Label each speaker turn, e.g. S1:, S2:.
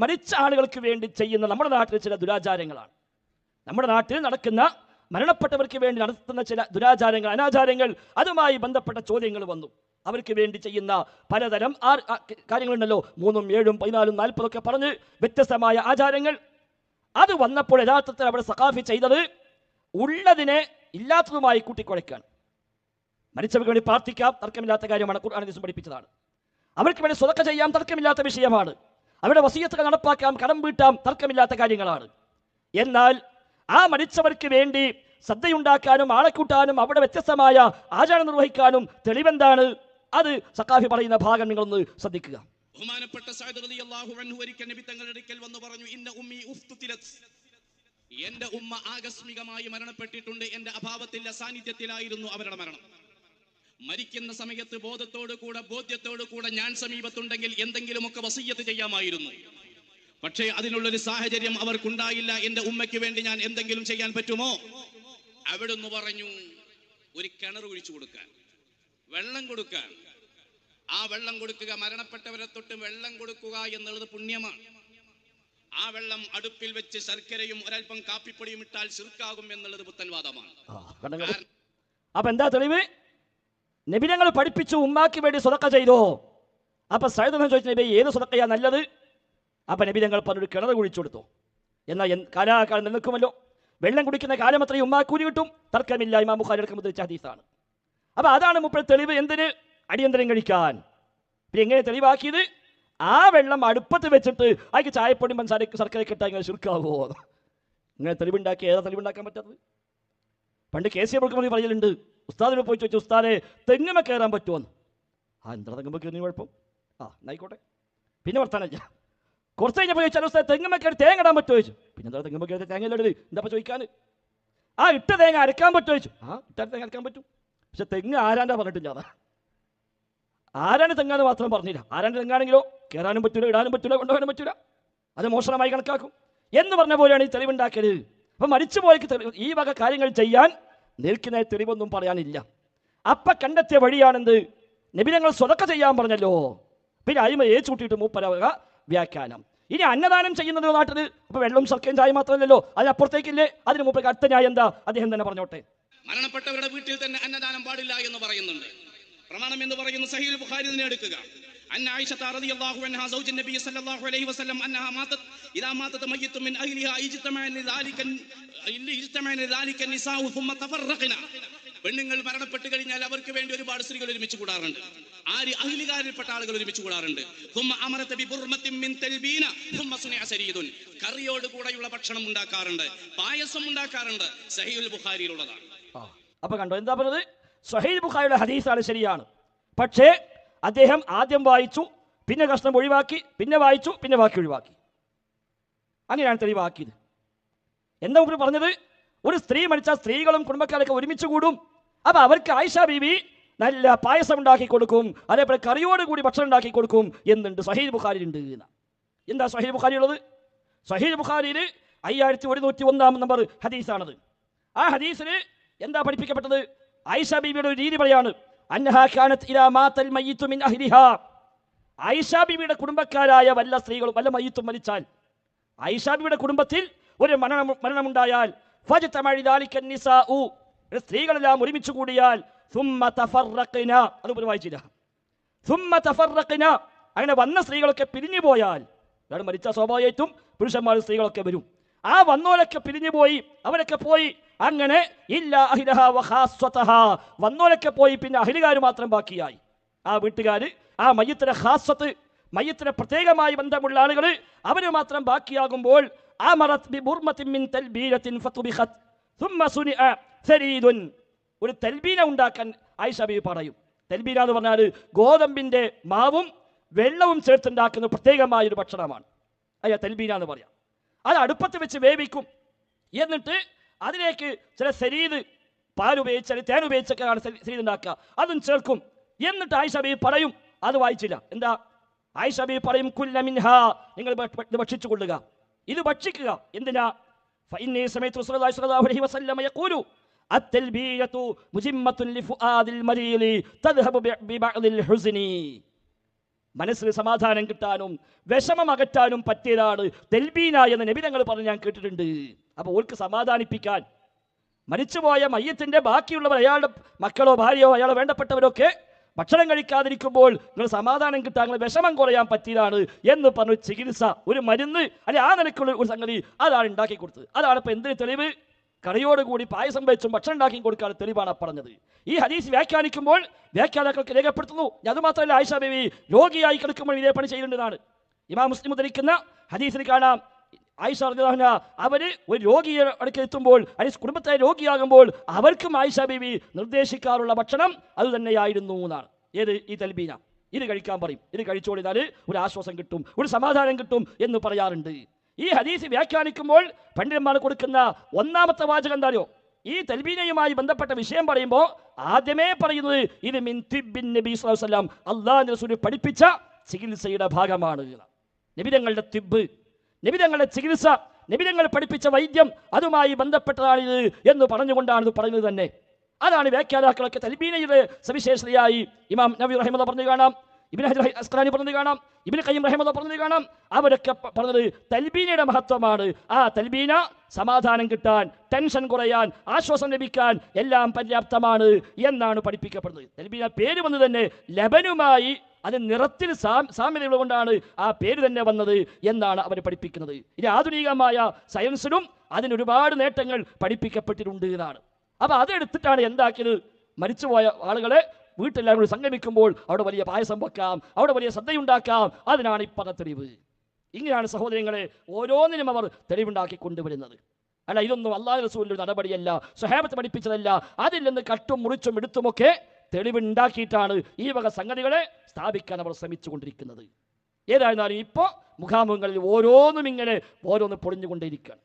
S1: മരിച്ച ആളുകൾക്ക് വേണ്ടി ചെയ്യുന്ന നമ്മുടെ നാട്ടിലെ ചില ദുരാചാരങ്ങളാണ്. നമ്മുടെ നാട്ടിൽ നടക്കുന്ന മരണപ്പെട്ടവർക്ക് വേണ്ടി നടത്തുന്ന ചില ദുരാചാരങ്ങൾ അനാചാരങ്ങൾ അതുമായി ബന്ധപ്പെട്ട ചോദ്യങ്ങൾ വന്നു. അവർക്ക് വേണ്ടി ചെയ്യുന്ന പലതരം ആ- ആ കാര്യങ്ങളുണ്ടല്ലോ. മൂന്നും ഏഴും പതിനാലും നാൽപ്പതൊക്കെ പറഞ്ഞ് വ്യത്യസ്തമായ ആചാരങ്ങൾ. അത് വന്നപ്പോൾ യഥാർത്ഥത്തിൽ അവിടെ സഖാഫി ചെയ്തത് ഉള്ളതിനെ ഇല്ലാത്തതുമായി കൂട്ടിക്കുഴയ്ക്കാണ് മരിച്ചവർക്ക് വേണ്ടി പ്രാർത്ഥിക്കാം തർക്കമില്ലാത്ത കാര്യമാണ്. ഖുർആൻ ദിവസം പഠിപ്പിച്ചതാണ്. അവർക്ക് വേണ്ടി സ്വതക്ക ചെയ്യാം തർക്കമില്ലാത്ത വിഷയമാണ്. അവരുടെ വസീയത്തുകൾ നടപ്പാക്കാം കടം വീട്ടാം തർക്കമില്ലാത്ത കാര്യങ്ങളാണ്. എന്നാൽ ആ മരിച്ചവർക്ക് വേണ്ടി ശ്രദ്ധയുണ്ടാക്കാനും ആളെ കൂട്ടാനും അവിടെ വ്യത്യസ്തമായ ആചാരം നിർവഹിക്കാനും തെളിവെന്താണ്? അത് സക്കാഫി പറയുന്ന ഭാഗം നിങ്ങളൊന്ന് ശ്രദ്ധിക്കുക.
S2: ബഹുമാനപ്പെട്ട റളിയല്ലാഹു അൻഹു നബി തങ്ങളുടെ അടുക്കൽ വന്ന് പറഞ്ഞു ഇന്ന ഉമ്മി എന്റെ ഉമ്മ ആകസ്മികമായി മരണപ്പെട്ടിട്ടുണ്ട് എന്റെ അഭാവത്തിന്റെ സാന്നിധ്യത്തിലായിരുന്നു അവരുടെ മരണം. മരിക്കുന്ന സമയത്ത് ബോധത്തോടു കൂടെ ബോധ്യത്തോടു കൂടെ ഞാൻ സമീപത്തുണ്ടെങ്കിൽ എന്തെങ്കിലുമൊക്കെ വസീയത്ത് ചെയ്യാമായിരുന്നു. പക്ഷേ അതിനുള്ളൊരു സാഹചര്യം അവർക്കുണ്ടായില്ല. എന്റെ ഉമ്മയ്ക്ക് വേണ്ടി ഞാൻ എന്തെങ്കിലും ചെയ്യാൻ പറ്റുമോ? അവിടുന്ന് പറഞ്ഞു ഒരു കിണർ കുഴിച്ചു കൊടുക്കാൻ വെള്ളം കൊടുക്കാൻ. ആ വെള്ളം കൊടുക്കുക മരണപ്പെട്ടവരെ തൊട്ട് വെള്ളം കൊടുക്കുക എന്നുള്ളത് പുണ്യമാണ്. ആ വെള്ളം അടുപ്പിൽ വെച്ച് ശർക്കരയും ഒരൽപ്പം കാപ്പിപ്പൊടിയും ഇട്ടാൽ ശിർക്കാകും എന്നുള്ളത് പുത്തൻവാദമാണ്.
S1: അപ്പൊ എന്താ തെളിവ്? നബി ഞങ്ങൾ പഠിപ്പിച്ചു ഉമ്മാക്ക് വേണ്ടി സ്വതക്ക ചെയ്തോ? അപ്പൊ സൈദ് ചോദിച്ചു നബി ഏത് സ്വതക്കയാ നല്ലത്? അപ്പൊ നബി ഞങ്ങൾ പറഞ്ഞൊരു കിണർ കുഴിച്ചു കൊടുത്തു. എന്നാൽ കാലാകാലം നിൽക്കുമല്ലോ വെള്ളം കുടിക്കുന്ന കാലം അത്രയും ഉമ്മാക്കൂലി കിട്ടും. തർക്കമില്ല ഇമാം ബുഖാരി ഹദീസാണ്. അപ്പൊ അതാണ് മുപ്പത് തെളിവ് എന്തിന്? അടിയന്തരം കഴിക്കാൻ പിന്നെ എങ്ങനെ തെളിവാക്കിയത്? ആ വെള്ളം അടുപ്പത്ത് വെച്ചിട്ട് അതിക്ക് ചായപ്പൊടി പഞ്ചാരക്ക് ശർക്കരയൊക്കെ ഇട്ടാൽ ഇങ്ങനെ ചുരുക്കാവോ? ഇങ്ങനെ തെളിവുണ്ടാക്കി ഏതാ തെളിവുണ്ടാക്കാൻ പറ്റാത്തത്? പണ്ട് കെ സി അബുൽക്കുമതി പറയലുണ്ട് ഉസ്താദിനെ പോയി ചോദിച്ചു ഉസ്താദെ തെങ്ങുമ കയറാൻ പറ്റുമെന്ന് ആ എന്താ തെങ്ങുമ്പോൾ കയറി കുഴപ്പം? ആ എന്നായിക്കോട്ടെ. പിന്നെ വർത്താനല്ല കുറച്ച് കഴിഞ്ഞപ്പോൾ ചോദിച്ചാൽ ഉസ്താദ് തെങ്ങുമ കയറി തേങ്ങ ഇടാൻ പറ്റുമോ ചോദിച്ചു. പിന്നെ എന്താ തെങ്ങുമ്പോൾ കയറി തേങ്ങ ഇല്ലത് എന്താ ചോദിക്കാൻ ആ ഇട്ട തേങ്ങ അരക്കാൻ പറ്റുമോ ചോദിച്ചു. ആ ഇട്ട തേങ്ങ അരക്കാൻ പറ്റും. പക്ഷെ തെങ്ങ് ആരാണ്ടാ പറഞ്ഞിട്ടില്ല അതാ. ആരാണ് തെങ്ങാന്ന് മാത്രം പറഞ്ഞില്ല. ആരാണ് തെങ്ങാണെങ്കിലോ കയറാനും പറ്റൂല ഇടാനും പറ്റൂല കൊണ്ടുപോകാനും പറ്റൂല. അത് മോശമായി കണക്കാക്കും. എന്ന് പറഞ്ഞ പോലെയാണ് ഈ തെളിവുണ്ടാക്കരുത് അപ്പൊ മരിച്ചുപോയക്ക് തെളിവ് ഈ വക കാര്യങ്ങൾ ചെയ്യാൻ നിൽക്കുന്ന തെളിവൊന്നും പറയാനില്ല. അപ്പ കണ്ടെത്തിയ വഴിയാണെന്ത്? നിബിനങ്ങൾ സ്വതക്ക ചെയ്യാൻ പറഞ്ഞല്ലോ. പിന്നെ അയിമ ഏ ചൂട്ടിയിട്ട് മൂപ്പരവക വ്യാഖ്യാനം. ഇനി അന്നദാനം ചെയ്യുന്നത് നാട്ടിൽ അപ്പൊ വെള്ളം സർക്കയും ചായ മാത്രമല്ലല്ലോ അതിനപ്പുറത്തേക്കില്ലേ? അതിന് മുമ്പ് അടുത്ത എന്താ? അദ്ദേഹം തന്നെ പറഞ്ഞോട്ടെ.
S2: മരണപ്പെട്ടവരുടെ വീട്ടിൽ തന്നെ അന്നദാനം പാടില്ല എന്ന് പറയുന്നുണ്ട്. പ്രമാണം എന്ന് പറയുന്ന സഹീൽ ബുഖാരി തന്നെ എടുക്കുക. أن عائشة رضي الله عنها زوج النبي صلى الله عليه وسلم أنها ماتت إذا ماتت ميت من أهلها اجتمع لذلك اجتمع لذلك النساء ثم تفرقنا പെണ്ണുങ്ങൾ മരണപ്പെട്ട് കഴിഞ്ഞാൽ അവർക്ക് വേണ്ടി ഒരുപാട് സ്ത്രീകൾ ഒരുമിച്ച് കൂടാറുണ്ട് ആര് അഹിലുകാരിൽപ്പെട്ട ആളുകൾ ഒരുമിച്ച് കൂടാറുണ്ട് ثم أمرت ببرمة من تلبين ثم صنع سريد കറിയോട് കൂടെയുള്ള ഭക്ഷണം ഉണ്ടാക്കാറുണ്ട് പായസം ഉണ്ടാക്കാറുണ്ട് സഹീൽ ബുഖാരിയിലുള്ളതാണ്
S1: ആ അപ്പൊ കണ്ടോ എന്താ പറഞ്ഞത് സഹീൽ ബുഖാരിയുടെ ഹദീസാണ് ശരിയാണ് പക്ഷേ അദ്ദേഹം ആദ്യം വായിച്ചു പിന്നെ കഷ്ണം ഒഴിവാക്കി പിന്നെ വായിച്ചു പിന്നെ ബാക്കി ഒഴിവാക്കി. അങ്ങനെയാണ് തെളിവാക്കിയത്. എന്താ മുമ്പ് പറഞ്ഞത്? ഒരു സ്ത്രീ മരിച്ചാൽ സ്ത്രീകളും കുടുംബക്കാരൊക്കെ ഒരുമിച്ച് കൂടും. അപ്പൊ അവർക്ക് ആയിഷ ബീവി നല്ല പായസം ഉണ്ടാക്കി കൊടുക്കും അതേപോലെ കറിയോട് കൂടി ഭക്ഷണം ഉണ്ടാക്കി കൊടുക്കും എന്നുണ്ട്. സഹീൽ ബുഖാരി ഉണ്ട്. എന്താ സഹീൽ ബുഖാരി ഉള്ളത് സഹീൽ ബുഖാരിയിൽ അയ്യായിരത്തി ഒരുന്നൂറ്റി ഒന്നാം നമ്പർ ഹദീസാണത്. ആ ഹദീസിന് എന്താ പഠിപ്പിക്കപ്പെട്ടത്? ആയിഷ ബീവിയുടെ ഒരു രീതി പറയാണ്. ബീവിയുടെ കുടുംബക്കാരായ വല്ല സ്ത്രീകളും വല്ല മയ്യത്തും മരിച്ചാൽ ഐഷാബിയുടെ കുടുംബത്തിൽ ഒരു മരണം മരണമുണ്ടായാൽ സ്ത്രീകളെല്ലാം ഒരുമിച്ച് കൂടിയാൽ അങ്ങനെ വന്ന സ്ത്രീകളൊക്കെ പിരിഞ്ഞു പോയാൽ മരിച്ച സ്വാഭാവികമായിട്ടും പുരുഷന്മാർ സ്ത്രീകളൊക്കെ വരും. ആ വന്നവരൊക്കെ പിരിഞ്ഞു പോയി അവരൊക്കെ പോയി അങ്ങനെ ഇല്ല വന്നോലൊക്കെ പോയി പിന്നെ അഹിലുകാർ മാത്രം ബാക്കിയായി. ആ വീട്ടുകാർ ആ മയ്യത്തിന്റെ ഹാസ്വത്ത് മയ്യത്തിനെ പ്രത്യേകമായി ബന്ധമുള്ള ആളുകൾ അവർ മാത്രം ബാക്കിയാകുമ്പോൾ ഒരു തെൽബീന ഉണ്ടാക്കാൻ ആയിഷബി പറയും. തെൽബീന എന്ന് പറഞ്ഞാൽ ഗോതമ്പിന്റെ മാവും വെള്ളവും ചേർത്തുണ്ടാക്കുന്ന പ്രത്യേകമായ ഒരു ഭക്ഷണമാണ്. അയ്യാ തെൽബീന എന്ന് പറയാം. അത് അടുപ്പത്ത് വെച്ച് വേവിക്കും. എന്നിട്ട് അതിലേക്ക് ചില ശരീത് പാലുപയോഗിച്ച് അല്ലെങ്കിൽ തേൻ ഉപയോഗിച്ചൊക്കെയാണ് ശരീരം ഉണ്ടാക്കുക അതും ചേർക്കും എന്നിട്ട് ആയിഷ ബീവി പറയും അത് വായിച്ചില്ല എന്താ ആയിഷ ബീവി പറയും കുല്ല മിൻഹ നിങ്ങൾ ഭ- ഇത് ഭക്ഷിച്ചു കൊള്ളുക ഇത് ഭക്ഷിക്കുക എന്തിനാ فإني سمعت رسول الله صلى الله عليه وسلم يقول التلبية مجمة لفؤاد المريض تذهب ب- ببعض الحزن മനസ്സിന് സമാധാനം കിട്ടാനും വിഷമം അകറ്റാനും പറ്റിയതാണ് തെൽബീന എന്ന് നബിതങ്ങൾ പറഞ്ഞ് ഞാൻ കേട്ടിട്ടുണ്ട്. അപ്പോൾ ഓൾക്ക് സമാധാനിപ്പിക്കാൻ. മരിച്ചുപോയ മയ്യത്തിന്റെ ബാക്കിയുള്ളവർ അയാളുടെ മക്കളോ ഭാര്യയോ അയാളെ വേണ്ടപ്പെട്ടവരൊക്കെ ഭക്ഷണം കഴിക്കാതിരിക്കുമ്പോൾ നിങ്ങൾ സമാധാനം കിട്ടാൻ നിങ്ങൾ വിഷമം കുറയാൻ പറ്റിയതാണ് എന്ന് പറഞ്ഞു ചികിത്സ ഒരു മരുന്ന് അല്ലെ ആ നിലക്കുള്ള ഒരു സംഗതി അതാണ് ഉണ്ടാക്കി കൊടുത്തത് അതാണ് ഇപ്പൊ എന്തിന് തെളിവ്? കറിയോടുകൂടി പായസം വെച്ചും ഭക്ഷണം ഉണ്ടാക്കി കൊടുക്കാൻ തെളിവാണ് പറഞ്ഞത്. ഈ ഹദീസ് വ്യാഖ്യാനിക്കുമ്പോൾ വ്യാഖ്യാതാക്കൾക്ക് രേഖപ്പെടുത്തുന്നു. അതുമാത്രമല്ല ആയിഷ ബേബി രോഗിയായി കിടക്കുമ്പോൾ ഇതേ പണി ചെയ്യുന്നതാണ് ഇമാ മുസ്ലിം ഉദ്ധരിക്കുന്ന ഹദീസിൽ കാണാം. ആയിഷ അറിഞ്ഞ അവർ ഒരു രോഗിയെ അടുക്കൽ എത്തുമ്പോൾ അല്ലെങ്കിൽ കുടുംബത്തെ രോഗിയാകുമ്പോൾ അവർക്കും ആയിഷ ബേബി നിർദ്ദേശിക്കാറുള്ള ഭക്ഷണം അത് തന്നെയായിരുന്നു എന്നാണ്. ഏത്? ഈ തൽബീന. ഇത് കഴിക്കാൻ പറയും. ഇത് കഴിച്ചോടിയാൽ ഒരു ആശ്വാസം കിട്ടും ഒരു സമാധാനം കിട്ടും എന്ന് പറയാറുണ്ട്. ഈ ഹദീസ് വ്യാഖ്യാനിക്കുമ്പോൾ പണ്ഡിതന്മാർ കൊടുക്കുന്ന ഒന്നാമത്തെ വാചകം എന്താണോ? ഈ തൽബീനയുമായി ബന്ധപ്പെട്ട വിഷയം പറയുമ്പോൾ ആദ്യമേ പറയുന്നത് ഇത് മിൻ തിബ്ബിൻ നബി വസല്ലം അള്ളാഹു റസൂൽ പഠിപ്പിച്ച ചികിത്സയുടെ ഭാഗമാണ് നബിതങ്ങളുടെ തിബ് നിബിതങ്ങളുടെ ചികിത്സ നിബിതങ്ങൾ പഠിപ്പിച്ച വൈദ്യം അതുമായി ബന്ധപ്പെട്ടതാണിത് എന്ന് പറഞ്ഞുകൊണ്ടാണ് ഇത് പറയുന്നത് തന്നെ. അതാണ് വ്യാഖ്യാതാക്കളൊക്കെ തൽബീനയുടെ സവിശേഷതയായി ഇമാം നബി റഹിമത പറഞ്ഞു കാണാം. ഇബിൻ ഹജർ അസ്കലാനി പറഞ്ഞത് കാണാം. ഇബിൻ കയ്യം റഹിമത പറഞ്ഞത് കാണാം. അവരൊക്കെ പറഞ്ഞത് തൽബീനയുടെ മഹത്വമാണ്. ആ തൽബീന സമാധാനം കിട്ടാൻ ടെൻഷൻ കുറയാൻ ആശ്വാസം ലഭിക്കാൻ എല്ലാം പര്യാപ്തമാണ് എന്നാണ് പഠിപ്പിക്കപ്പെടുന്നത്. തൽബീന പേര് വന്ന് തന്നെ ലബനുമായി അത് നിറത്തിൽ സാ- സാമ്യതയുള്ളത് കൊണ്ടാണ് ആ പേര് തന്നെ വന്നത് എന്നാണ് അവർ പഠിപ്പിക്കുന്നത്. ഇത് ആധുനികമായ സയൻസിലും അതിനൊരുപാട് നേട്ടങ്ങൾ പഠിപ്പിക്കപ്പെട്ടിട്ടുണ്ട് എന്നാണ്. അപ്പോൾ അതെടുത്തിട്ടാണ് എന്താക്കിയത്? മരിച്ചുപോയ ആളുകളെ വീട്ടിലെല്ലാവരും കൂടി സംഗമിക്കുമ്പോൾ അവിടെ വലിയ പായസം വെക്കാം അവിടെ വലിയ ശ്രദ്ധയുണ്ടാക്കാം. അതിനാണ് ഈ പദത്തെളിവ്. തെളിവ് ഇങ്ങനെയാണ് സഹോദരങ്ങളെ ഓരോന്നിനും അവർ തെളിവുണ്ടാക്കി കൊണ്ടുവരുന്നത്. അല്ല ഇതൊന്നും അള്ളാഹു റസൂലിന്റെ നടപടിയല്ല സ്വഹാബത്ത് പഠിപ്പിച്ചതല്ല. അതിൽ നിന്ന് കട്ടും മുറിച്ചും എടുത്തുമൊക്കെ തെളിവുണ്ടാക്കിയിട്ടാണ് ഈ വക സംഗതികളെ സ്ഥാപിക്കാൻ അവർ ശ്രമിച്ചുകൊണ്ടിരിക്കുന്നത്. ഏതായിരുന്നാലും ഇപ്പോൾ മുഖാമുഖങ്ങളിൽ ഓരോന്നും ഇങ്ങനെ ഓരോന്ന് പൊളിഞ്ഞുകൊണ്ടേയിരിക്കുകയാണ്.